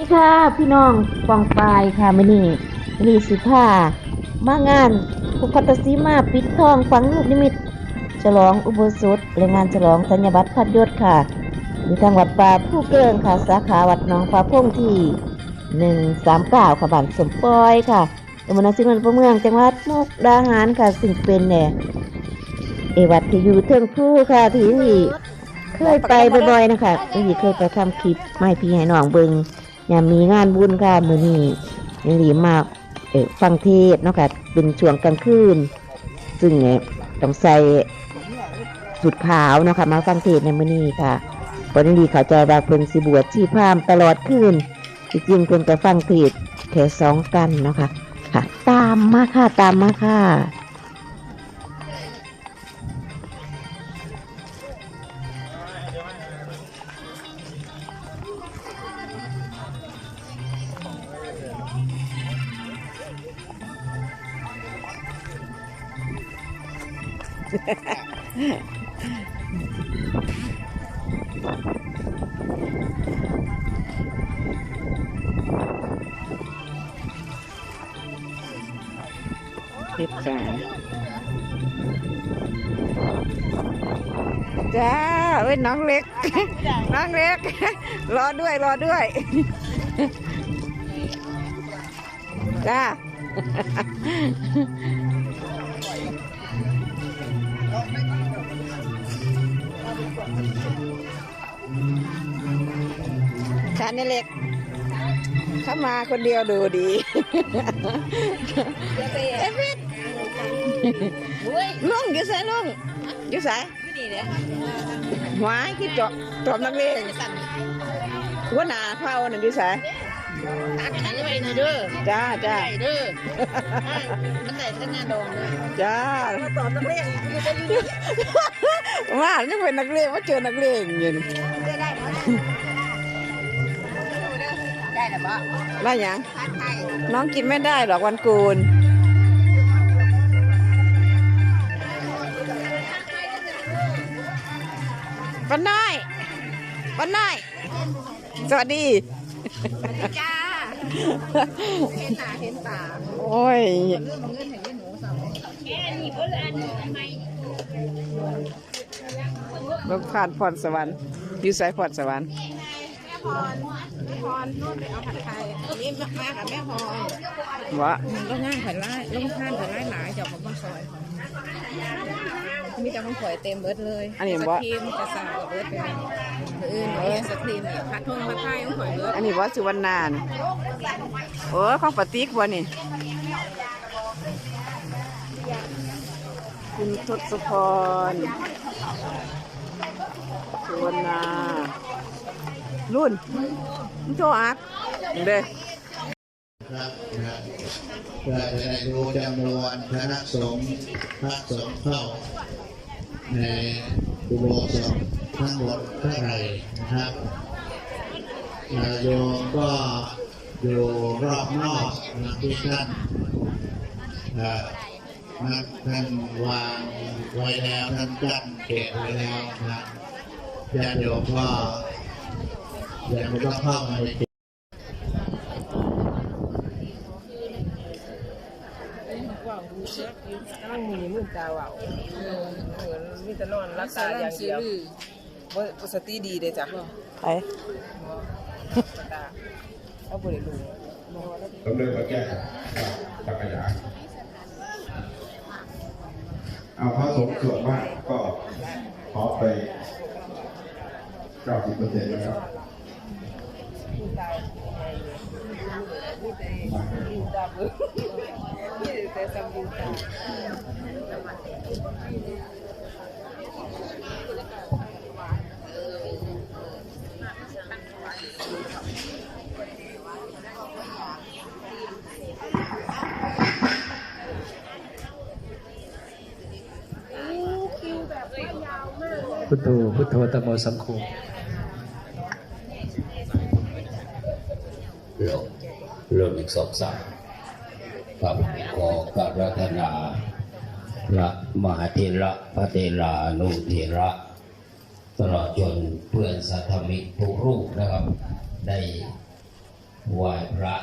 นี่ค่ะพี่น้องฟองปลายค่ะมื่อนี้มื่อนี้สิผ้ามางานพุทธสีมาปิดทองฝังลูกนิมิต ฉลองอุโบสถและงานฉลองสัญญบัตรพัดยศค่ะอยู่ทางวัดป่าผู้เกิงค่ะ สาขาวัดหนองฟ้าพงที่หนึ่งสามเก้าค่ะบ้านสมปอยค่ะตำบลนาซิมันพระเมืองจังหวัดมุกดาหารค่ะซึ่งเป็นเนี่ยเอวัดที่อยู่เทิงผู้ค่ะที่ที่เคยไปบ่อยๆนะคะที่เคยไปทำคลิปไม่พี่ให้น้องเบิง ยามมีงานบุญค่ะมือนี้ยังหลีมากเอฟังเทศน์เนาะค่ะเป็นช่วงกลางคืนซึ่งเนี่ยต้องใส่สุดขาวเนาะค่ะมาฟังเทศในมือนี้ค่ะเพราะนี้เข้าใจว่าเพิ่นสิบวชชีพามตลอดคืนจริงๆเพิ่นก็ฟังเทศแค่สองกันเนาะค่ะค่ะ ตามมาค่ะตามมาค่ะ สิบสามจ้าเอ้ยน้องเล็ก น้องเล็ก รอด้วยรอด้วย จ้า ฉันนี่เล็ก เข้ามาคนเดียวดูดีเอฟเฟกลุงอยู่ไสลุงอยู่ไสหวายคือจอบจอบนักเลงหัวหน้าเผ่านั่นอยู่ไส ตักขันไปนะเด้อจ้าจ้าได้เด้อมันได้ทั้งงานดองเลยจ้าตอบนักเรียนว่ายังเป็นนักเลงว่าเจอนักเลงอยู่นี่ได้หรือเปล่าได้หยังพัดไทยน้องกินไม่ได้หรอกวันกูลปันน้อยปันน้อยสวัสดี จ้าเห็นตาเห็นตาโอ้ยเรื่องของเงินเห็นหนูสองแกนี่เพื่อนอันทำไมลูกผ่านพรสวรรค์อยู่สายพรสวรรค์แม่พรแม่พรนู่นไปเอาผัดไทยนนี้มามากับแม่พรวะมันก็ง่ายผัดไล่ลงท่านผัดไล่หลายจากของบ้านซอย มีแต่ของข่อยเต็มเบิดเลยอันนี้สบ่ครีมกระสากับเบิดไปอื่นเอสครีมเนี่ยผัดทงผัดไทยของข่อยเบิดอันนี้ว่าสุวรรณานโอ้ของปฏิกวะนี่ คุณทศพรสุวรรณารุ่นมึงโทรอักเด้อครับนะครับเพื่อจะได้รู้จำนวนคณะสงฆ์พระสงฆ์เข้า ในอุโบสถทั้งหมดเท่าไหร่นะครับอ่าโยมก็อยู่รอบนอกนะที่ท่านนักท่านวางไว้แล้วท่านจัดเก็บไว้แล้วนะญาติโยมก็ยังไม่ต้องเข้ามาใน ตั้งมีมือตาว่าวเออเออมี แต่นอนรักษาอย่างเดียวบ่บ่สติดีเลยจ้ะไปตาเอาบ่ได้รู้บ่ว่าแล้วสมเด็จพระแก้วจักรยานเอาพระสงฆ์ส่วนมากก็ขอไปเก้าสิบเปอร์เซ็นต์แล้วครับตาเบิ่งมีแต่สมบูรณ์ พุทโธพุทโธตมโมสังโฆเริ่มเริ่มอีกสองสามครับขอกราบธนาพระมหาเถระพระเถรานุเถระ ตลอดจนเพื่อนสัทธมิทุกรูปนะครับ ได้ไหว้พระ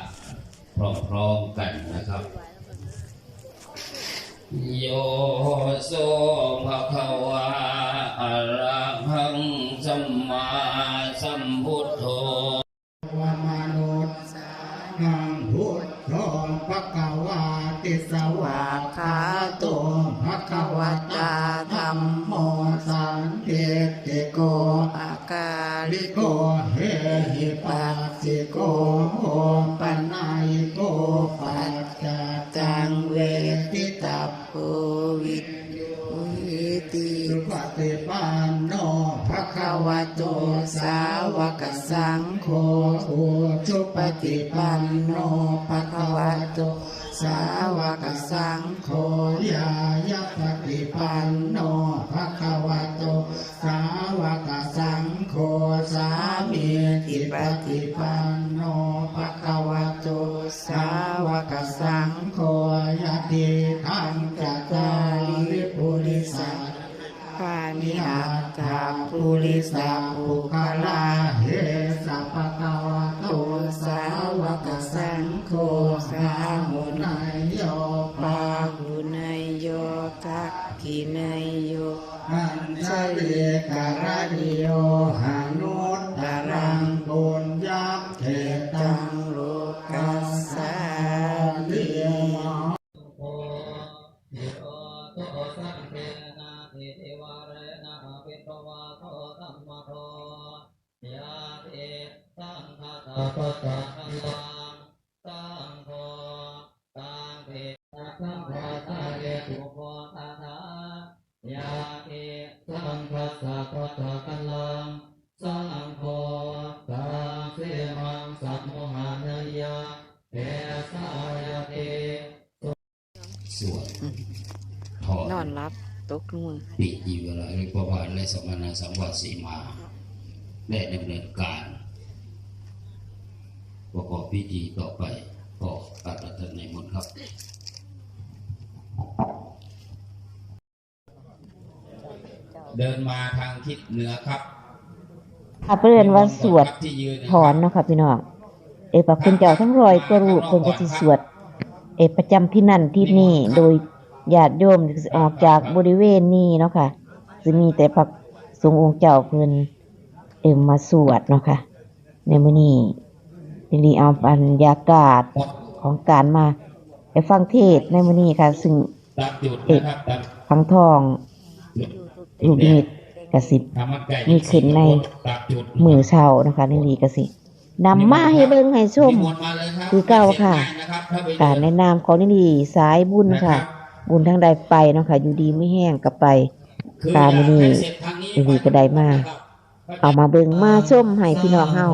พร้อมๆกันนะครับ โยโสภะคะวะอะิโกโอปันนายโกปัจจจังเวทิตาโพวิตวิติปฏิปันโนภะคะวะโตสาวกสังโฆอุชุปฏิปันโนภะคะวะโต สาวกสังโฆยายะปฏิปันโนภะคะวะโต สาวกสังโฆสามีติปฏิปันโนภะคะวะโต สาวกสังโฆยะติขังจัตตาริปุริสัตปานิอาตาปุริสาปุค สวดถอนนอนรับตกมือปิยีเวลาหรือประวานและสมณสังวาสีมา ได้ดำเนินการ ประกอบพิธีต่อไปก็อารัธในมนครับเดินมาทางทิศเหนือครับอาเพื่อนว่าสวดที่ยืนถอนเนาะค่ะพี่น้องเอพระคุณเจ้าทั้งร้อยกว่ารูปเพิ่นก็สิสวด เอประจำที่นั่นที่นี่โดยญาติโยมออกจากบริเวณนี้เนาะค่ะสิมีแต่พระสงฆ์องค์เจ้าเพิ่นเอ็มมาสวดเนาะค่ะในมื้อนี้ ทีนี้เอาบรรยากาศของการมาไปฟังเทศในมื้อนี้ค่ะ ซึ่งตัดจุดนะครับตัดฟังทองลูกนิมิตกสิบมีขึ้นในมือเช้านะคะในนี้ก็สินำมาให้เบิ่งให้ชมนิมคือเก่าค่ะ การในะนามของนี่ดีสายบุญค่ะ บุญทางใดไปเนาะค่ะ อยู่ดีไม่แห้งก็ไปคือตามนี่ให้เสร็จทางนี้ดีก็ได้มาเอามาเบิ่งมาชมให้พี่น้องเฮา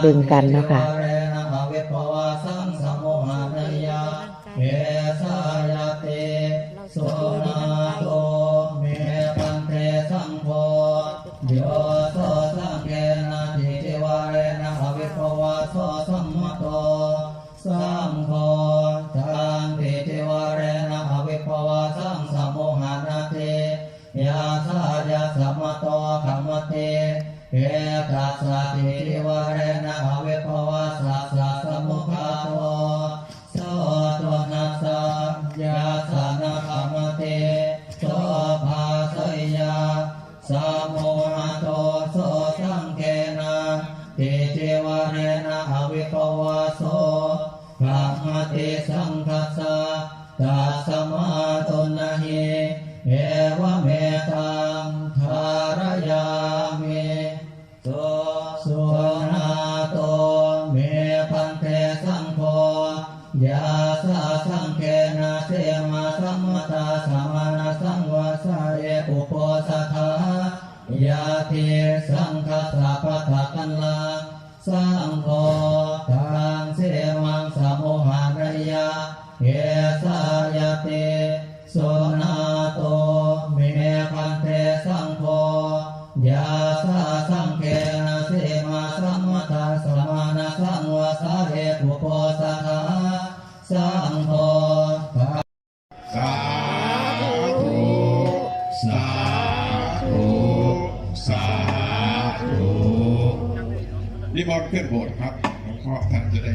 เบิ่งกันเนาะค่ะ เทสังคัสสะปัฏฐกันลาสังโฆทางเสมังสมุหานยาเอสายาเตโสนา นิมนต์ขึ้นโบสถ์ครับเพราะท่านจะได้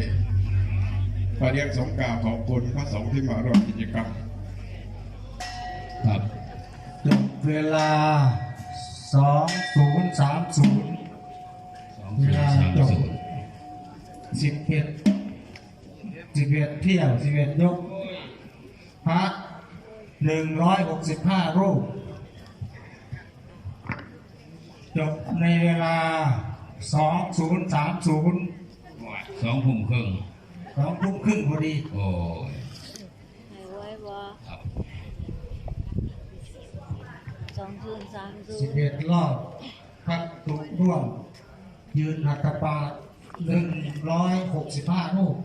ขอเรียกสงกรารขอบคุณพระสงฆ์ที่มาร่วมกิจกรรมครับจบเวลาสองศูนย์สามศูนย์สองศูนย์สามศูนย์สิบเอ็ดสิบเอ็ดเที่ยวสิบเอ็ดยก พระหนึ่งร้อยหกสิบห้ารูป จบในเวลา สองศูนย์สามศูนย์สองทุ่มครึ่งสองทุ่มครึ่งพอดี โอ้ยให้ไว้บ่ครับสองศูนย์สามศูสิบนย์เอ็ดรอบพัดตุกร่วม ยืนหัตถปาหนึ่งร้อยหกสิบห้ารูป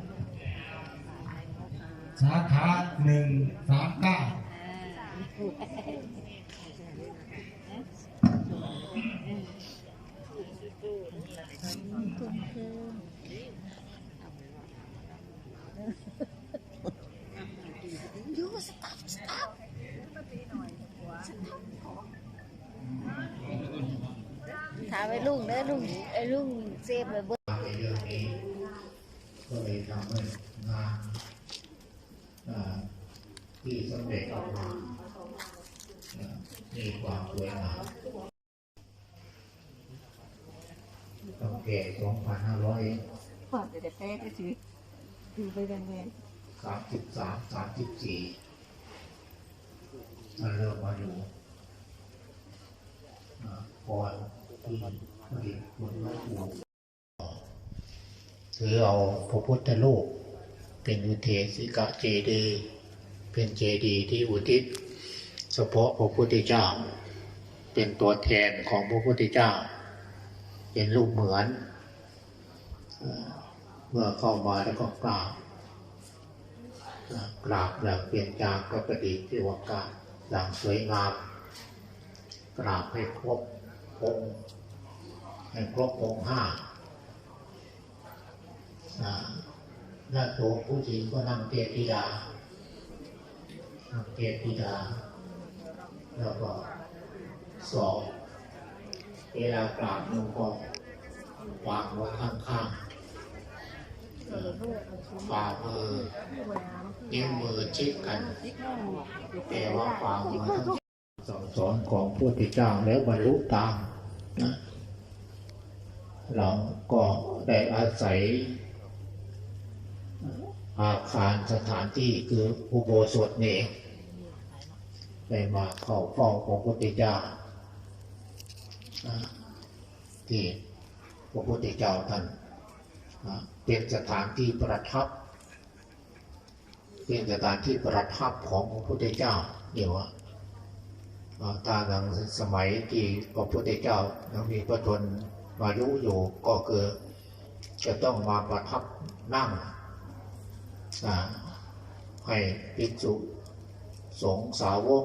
สาขาหนึ่งสามเก้า ถามไอ้ลุงเด้อลุงไอ้ เซฟไว้เบิ่งในเรื่องนี้ก็เลยทำให้งานที่สำเร็จออกมามีความสวยงามตั้งแต่2,500ฝากแต่แพ้ก็ถือดูไปแดงสามสิบสามสามสิบสี่มันเริ่มมาอยู่อ่าก่อนที่ผลิตคุณพระ คือเอาพระพุทธรูปเป็นอุเทสิกะเจดีเป็นเจดีที่อุทิศเฉพาะพระพุทธเจ้า เป็นตัวแทนของพระพุทธเจ้า เป็นรูปเหมือนเมื่อเข้ามาแล้วก็กราบกราบแบบเปลี่ยนจากกระดิษฐ์ที่ว่ากราบอย่างสวยงาม กราบให้ครบองค์ให้ครบองค์ห้า อ่าหน้าตัวผู้หญิงก็นั่งเตียธิดานั่งเตียธิดา แล้วก็สองเวลากราบลงก็วางไว้ข้างๆฝ่ามือนิ้วมือชิดกันแต่ว่าความมือทั้งสองสอนของพระพุทธเจ้าแล้วบรรลุตามนะเราก็ได้อาศัย อาคารสถานที่คืออุโบสถนี่เองได้มาเข้าเฝ้าของพระพุทธเจ้าที่พระพุทธเจ้าท่านเป็นสถานที่ประทับ เป็นสถานที่ประทับของพระพุทธเจ้าเดี๋ยว่าตาหลังสมัยที่พระพุทธเจ้ายังมีพระชนมายุอยู่ก็คือจะต้องมาประทับนั่ง ให้ภิกษุสงสาวก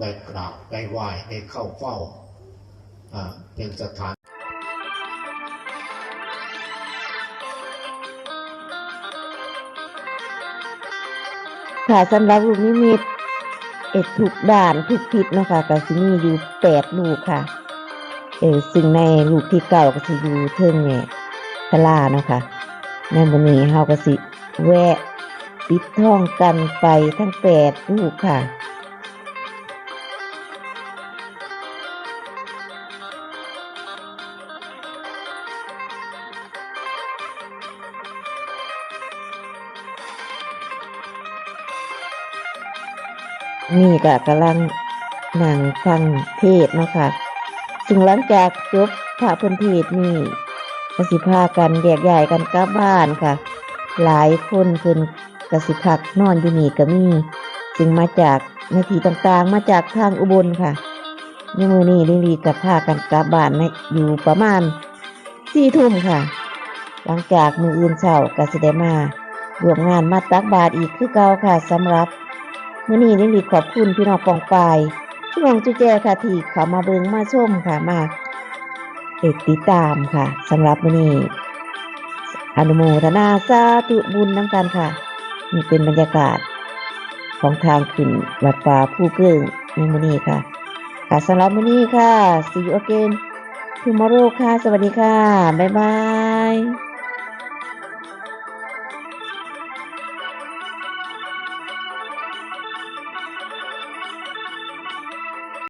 ได้กราบได้ไหว้ได้เข้าเฝ้าเป็นสถานค่ะสำหรับลูกนิมิตเอ็ดทุกด่านทุกทิศเนะคะก็สิมีอยู่แปดลูกค่ะ เออซึ่งในลูกที่เก่าก็สิอยู่เทิงเนี่ยพลาเนาะค่ะในวันนี้เฮาก็สิ แวะ ปิดท่องกันไปทั้งแปดลูกค่ะ นี่ก็กำลังนั่งฟังเทศน์เนาะค่ะซึ่งหลังจากจบพระเพันเทศน์นี่กสิพากันแยกย้ายกันกลับบ้านค่ะ หลายคนเพิ่นกสิพักนอนอยู่นี่ก็มีซึ่งมาจากในที่ต่างๆ มาจากทางอุบลค่ะในมือนี้ลิลีกับพากันกลับบ้านในอยู่ประมาณสี่ทุ่มค่ะ หลังจากมืออื่นเช้าก็สิได้มารวมงานมาตักบาตรอีกคือเก่าค่ะสำหรับมื่อนี้ลิลีขอบคุณพี่น้องกองปายพี่น้องจุแจค่ะที่เขามาเบิงมาชมค่ะมาเอกติดตามค่ะสำหรับมื่อนี้ อนุโมทนาสาธุบุญน้ำกันค่ะ นี่เป็นบรรยากาศของทางขึ้นวัดป่าผู้เกิ้งในมือนี้ค่ะค่ะสำหรับมือนี้ค่ะ see you again tomorrow ค่ะ สวัสดีค่ะ บ๊ายบาย